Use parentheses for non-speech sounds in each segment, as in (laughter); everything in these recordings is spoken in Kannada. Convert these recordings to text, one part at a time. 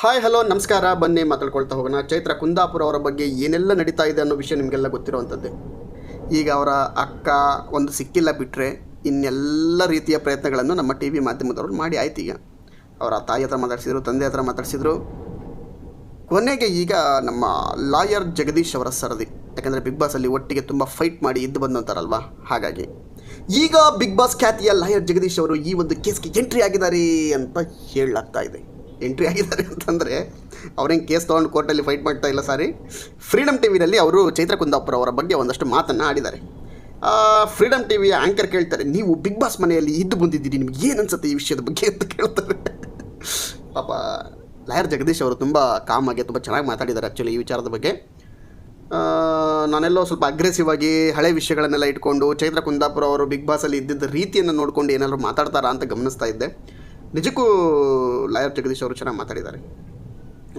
ಹಾಯ್ ಹಲೋ ನಮಸ್ಕಾರ. ಬನ್ನಿ, ಮಾತಾಡ್ಕೊಳ್ತಾ ಹೋಗೋಣ. ಚೈತ್ರ ಕುಂದಾಪುರ ಅವರ ಬಗ್ಗೆ ಏನೆಲ್ಲ ನಡೀತಾ ಇದೆ ಅನ್ನೋ ವಿಷಯ ನಿಮಗೆಲ್ಲ ಗೊತ್ತಿರುವಂಥದ್ದೇ. ಈಗ ಅವರ ಅಕ್ಕ ಒಂದು ಸಿಕ್ಕಿಲ್ಲ ಬಿಟ್ಟರೆ ಇನ್ನೆಲ್ಲ ರೀತಿಯ ಪ್ರಯತ್ನಗಳನ್ನು ನಮ್ಮ ಟಿ ವಿ ಮಾಧ್ಯಮದವರು ಮಾಡಿ ಆಯ್ತು ಈಗ. ಅವರ ತಾಯಿ ಹತ್ರ ಮಾತಾಡ್ಸಿದ್ರು, ತಂದೆ ಹತ್ರ ಮಾತಾಡ್ಸಿದ್ರು. ಕೊನೆಗೆ ಈಗ ನಮ್ಮ ಲಾಯರ್ ಜಗದೀಶ್ ಅವರ ಸರದಿ. ಯಾಕಂದರೆ ಬಿಗ್ ಬಾಸಲ್ಲಿ ಒಟ್ಟಿಗೆ ತುಂಬ ಫೈಟ್ ಮಾಡಿ ಇದ್ದು ಬಂದಂತಾರಲ್ವಾ? ಹಾಗಾಗಿ. ಈಗ ಬಿಗ್ ಬಾಸ್ ಖ್ಯಾತಿಯ ಲಾಯರ್ ಜಗದೀಶ್ ಅವರು ಈ ಒಂದು ಕೇಸ್ಗೆ ಎಂಟ್ರಿ ಆಗಿದ್ದಾರೆ ಅಂತ ಹೇಳಲಾಗ್ತಾ ಇದೆ. ಎಂಟ್ರಿ ಆಗಿದ್ದಾರೆ ಅಂತಂದರೆ, ಅವ್ರೇನು ಕೇಸ್ ತೊಗೊಂಡು ಕೋರ್ಟಲ್ಲಿ ಫೈಟ್ ಮಾಡ್ತಾ ಇಲ್ಲ ಸಾರಿ ಫ್ರೀಡಮ್ ಟಿ ವಿನಲ್ಲಿ ಅವರು ಚೈತ್ರ ಕುಂದಾಪುರ ಅವರ ಬಗ್ಗೆ ಒಂದಷ್ಟು ಮಾತನ್ನು ಆಡಿದ್ದಾರೆ. ಫ್ರೀಡಮ್ ಟಿ ವಿಯ ಆ್ಯಂಕರ್ ಕೇಳ್ತಾರೆ, ನೀವು ಬಿಗ್ ಬಾಸ್ ಮನೆಯಲ್ಲಿ ಇದ್ದು ಬಂದಿದ್ದೀರಿ, ನಿಮ್ಗೆ ಏನು ಅನ್ಸುತ್ತೆ ಈ ವಿಷಯದ ಬಗ್ಗೆ? ಅಂತ ಕೇಳ್ತಾರೆ. ಪಾಪ, ಲಾಯರ್ ಜಗದೀಶ್ ಅವರು ತುಂಬ ಕಾಮಾಗಿ ತುಂಬ ಚೆನ್ನಾಗಿ ಮಾತಾಡಿದ್ದಾರೆ ಆ್ಯಕ್ಚುಲಿ ಈ ವಿಚಾರದ ಬಗ್ಗೆ. ನಾನೆಲ್ಲೋ ಸ್ವಲ್ಪ ಅಗ್ರೆಸಿವ್ ಆಗಿ ಹಳೆ ವಿಷಯಗಳನ್ನೆಲ್ಲ ಇಟ್ಕೊಂಡು ಚೈತ್ರ ಕುಂದಾಪುರ ಅವರು ಬಿಗ್ ಬಾಸಲ್ಲಿ ಇದ್ದಿದ್ದ ರೀತಿಯನ್ನು ನೋಡ್ಕೊಂಡು ಏನಾದರೂ ಮಾತಾಡ್ತಾರಾ ಅಂತ ಗಮನಿಸ್ತಾ ಇದ್ದೆ. ನಿಜಕ್ಕೂ ಲಾಯರ್ ಜಗದೀಶ್ ಅವರು ಚೆನ್ನಾಗಿ ಮಾತಾಡಿದ್ದಾರೆ.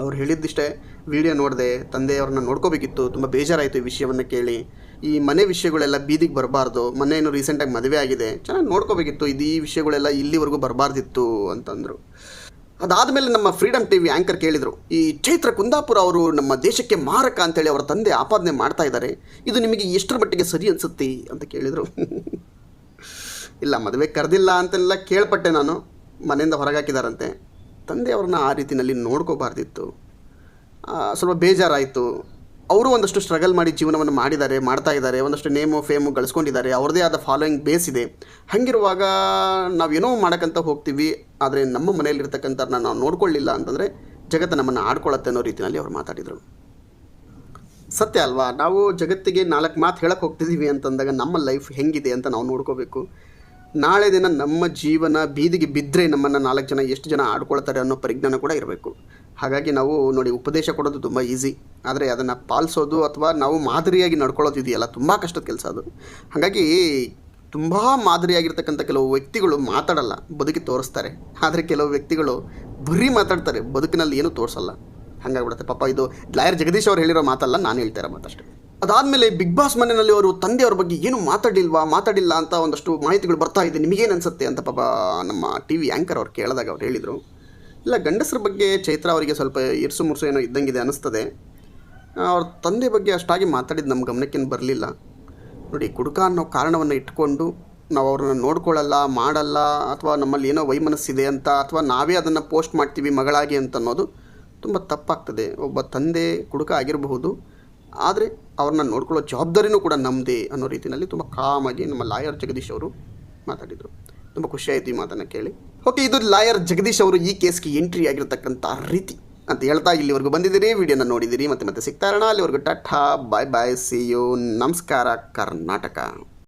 ಅವ್ರು ಹೇಳಿದ್ದಿಷ್ಟೇ, ವಿಡಿಯೋ ನೋಡಿದೆ, ತಂದೆಯವ್ರನ್ನ ನೋಡ್ಕೋಬೇಕಿತ್ತು, ತುಂಬ ಬೇಜಾರಾಯಿತು ಈ ವಿಷಯವನ್ನು ಕೇಳಿ. ಈ ಮನೆ ವಿಷಯಗಳೆಲ್ಲ ಬೀದಿಗೆ ಬರಬಾರ್ದು ಮೊನ್ನೆ ರೀಸೆಂಟಾಗಿ ಮದುವೆ ಆಗಿದೆ, ಚೆನ್ನಾಗಿ ನೋಡ್ಕೋಬೇಕಿತ್ತು, ಇದು ಈ ವಿಷಯಗಳೆಲ್ಲ ಇಲ್ಲಿವರೆಗೂ ಬರಬಾರ್ದಿತ್ತು ಅಂತಂದರು. ಅದಾದಮೇಲೆ ನಮ್ಮ ಫ್ರೀಡಮ್ ಟಿ ವಿ ಆ್ಯಂಕರ್ ಕೇಳಿದರು, ಈ ಚೈತ್ರ ಕುಂದಾಪುರ ಅವರು ನಮ್ಮ ದೇಶಕ್ಕೆ ಮಾರಕ ಅಂತೇಳಿ ಅವರ ತಂದೆ ಆಪಾದನೆ ಮಾಡ್ತಾ ಇದ್ದಾರೆ, ಇದು ನಿಮಗೆ ಎಷ್ಟರ ಮಟ್ಟಿಗೆ ಸರಿ ಅನಿಸುತ್ತೆ? ಅಂತ ಕೇಳಿದರು. (laughs) ಇಲ್ಲ, ಮದುವೆ ಕರೆದಿಲ್ಲ ಅಂತೆಲ್ಲ ಕೇಳ್ಪಟ್ಟೆ ನಾನು. ಮನೆಯಿಂದ ಹೊರಗಾಕಿದಾರಂತೆ. ತಂದೆ ಅವ್ರನ್ನ ಆ ರೀತಿಯಲ್ಲಿ ನೋಡ್ಕೋಬಾರ್ದಿತ್ತು. ಸ್ವಲ್ಪ ಬೇಜಾರಾಯಿತು. ಅವರು ಒಂದಷ್ಟು ಸ್ಟ್ರಗಲ್ ಮಾಡಿ ಜೀವನವನ್ನು ಮಾಡಿದ್ದಾರೆ, ಮಾಡ್ತಾ ಇದ್ದಾರೆ, ಒಂದಷ್ಟು ನೇಮು ಫೇಮು ಗಳಿಸ್ಕೊಂಡಿದ್ದಾರೆ. ಅವ್ರದ್ದೇ ಆದ ಫಾಲೋಯಿಂಗ್ ಬೇಸ್ ಇದೆ. ಹಾಗಿರುವಾಗ ನಾವೇನೋ ಮಾಡೋಕ್ಕಂತ ಹೋಗ್ತೀವಿ, ಆದರೆ ನಮ್ಮ ಮನೆಯಲ್ಲಿರ್ತಕ್ಕಂಥ ನಾವು ನೋಡ್ಕೊಳ್ಳಿಲ್ಲ ಅಂತಂದರೆ ಜಗತ್ತು ನಮ್ಮನ್ನು ಆಡ್ಕೊಳ್ಳುತ್ತೆ ಅನ್ನೋ ರೀತಿಯಲ್ಲಿ ಅವ್ರು ಮಾತಾಡಿದರು. ಸತ್ಯ ಅಲ್ವಾ? ನಾವು ಜಗತ್ತಿಗೆ ನಾಲ್ಕು ಮಾತು ಹೇಳಕ್ಕೆ ಹೋಗ್ತಿದ್ದೀವಿ ಅಂತಂದಾಗ ನಮ್ಮ ಲೈಫ್ ಹೆಂಗಿದೆ ಅಂತ ನಾವು ನೋಡ್ಕೋಬೇಕು. ನಾಳೆ ದಿನ ನಮ್ಮ ಜೀವನ ಬೀದಿಗೆ ಬಿದ್ದರೆ ನಮ್ಮನ್ನು ನಾಲ್ಕು ಜನ, ಎಷ್ಟು ಜನ ಆಡ್ಕೊಳ್ತಾರೆ ಅನ್ನೋ ಪರಿಜ್ಞಾನ ಕೂಡ ಇರಬೇಕು. ಹಾಗಾಗಿ ನಾವು ನೋಡಿ ಉಪದೇಶ ಕೊಡೋದು ತುಂಬ ಈಸಿ ಆದರೆ ಅದನ್ನು ಪಾಲಿಸೋದು ಅಥವಾ ನಾವು ಮಾದರಿಯಾಗಿ ನಡ್ಕೊಳ್ಳೋದು ಇದೆಯಲ್ಲ, ತುಂಬ ಕಷ್ಟದ ಕೆಲಸ ಅದು. ಹಾಗಾಗಿ ತುಂಬ ಮಾದರಿಯಾಗಿರ್ತಕ್ಕಂಥ ಕೆಲವು ವ್ಯಕ್ತಿಗಳು ಮಾತಾಡಲ್ಲ, ಬದುಕಿ ತೋರಿಸ್ತಾರೆ. ಆದರೆ ಕೆಲವು ವ್ಯಕ್ತಿಗಳು ಬರೀ ಮಾತಾಡ್ತಾರೆ, ಬದುಕಿನಲ್ಲಿ ಏನೂ ತೋರಿಸಲ್ಲ. ಹಂಗಾಗ್ಬಿಡುತ್ತೆ. ಪಾಪ ಇದು ಲಾಯರ್ ಜಗದೀಶ್ ಅವ್ರು ಹೇಳಿರೋ ಮಾತಲ್ಲ, ನಾನು ಹೇಳ್ತಾ ಮಾತಷ್ಟೇ. ಅದಾದಮೇಲೆ ಬಿಗ್ ಬಾಸ್ ಮನೆಯಲ್ಲಿ ಅವರು ತಂದೆಯವ್ರ ಬಗ್ಗೆ ಏನು ಮಾತಾಡಿಲ್ವಾ ಮಾತಾಡಿಲ್ಲ ಅಂತ ಒಂದಷ್ಟು ಮಾಹಿತಿಗಳು ಬರ್ತಾ ಇದೆ. ನಿಮಗೇನು ಅನಿಸುತ್ತೆ ಅಂತ ಪಾಪ ನಮ್ಮ ಟಿ ವಿ ಆ್ಯಂಕರ್ ಅವ್ರು ಕೇಳಿದಾಗ ಅವ್ರು ಹೇಳಿದರು. ಇಲ್ಲ, ಗಂಡಸರ ಬಗ್ಗೆ ಚೈತ್ರ ಅವರಿಗೆ ಸ್ವಲ್ಪ ಇರ್ಸು ಮುರ್ಸು ಏನೋ ಇದ್ದಂಗಿದೆ ಅನಿಸ್ತದೆ. ಅವ್ರ ತಂದೆ ಬಗ್ಗೆ ಅಷ್ಟಾಗಿ ಮಾತಾಡಿದ್ದು ನಮ್ಮ ಗಮನಕ್ಕೇನು ಬರಲಿಲ್ಲ. ನೋಡಿ, ಕುಡುಕ ಅನ್ನೋ ಕಾರಣವನ್ನು ಇಟ್ಕೊಂಡು ನಾವು ಅವ್ರನ್ನ ನೋಡ್ಕೊಳ್ಳಲ್ಲ, ಮಾಡಲ್ಲ, ಅಥವಾ ನಮ್ಮಲ್ಲಿ ಏನೋ ವೈಮನಸ್ಸಿದೆ ಅಂತ, ಅಥವಾ ನಾವೇ ಅದನ್ನು ಪೋಸ್ಟ್ ಮಾಡ್ತೀವಿ ಮಗಳಾಗಿ ಅಂತ ಅನ್ನೋದು ತುಂಬ ತಪ್ಪಾಗ್ತದೆ. ಒಬ್ಬ ತಂದೆ ಕುಡುಕ ಆಗಿರಬಹುದು. ಆದರೆ ಅವ್ರನ್ನ ನೋಡ್ಕೊಳ್ಳೋ ಜವಾಬ್ದಾರಿನೂ ಕೂಡ ನಮ್ಮದೇ ಅನ್ನೋ ರೀತಿಯಲ್ಲಿ ತುಂಬ ಕಾಮಾಗಿ ನಮ್ಮ ಲಾಯರ್ ಜಗದೀಶ್ ಅವರು ಮಾತಾಡಿದರು. ತುಂಬ ಖುಷಿಯಾಯಿತು ಈ ಮಾತನ್ನು ಕೇಳಿ. ಓಕೆ, ಇದು ಲಾಯರ್ ಜಗದೀಶ್ ಅವರು ಈ ಕೇಸ್ಗೆ ಎಂಟ್ರಿ ಆಗಿರತಕ್ಕಂಥ ರೀತಿ ಅಂತ ಹೇಳ್ತಾ ಇಲ್ಲಿವರೆಗೂ ಬಂದಿದ್ದೀರಿ. ವಿಡಿಯೋನ ನೋಡಿದ್ದೀರಿ. ಮತ್ತೆ ಮತ್ತೆ ಸಿಗ್ತಾ ಇರೋಣ. ಅಲ್ಲಿವರೆಗೂ tata, bye bye see you ನಮಸ್ಕಾರ, ಕರ್ನಾಟಕ.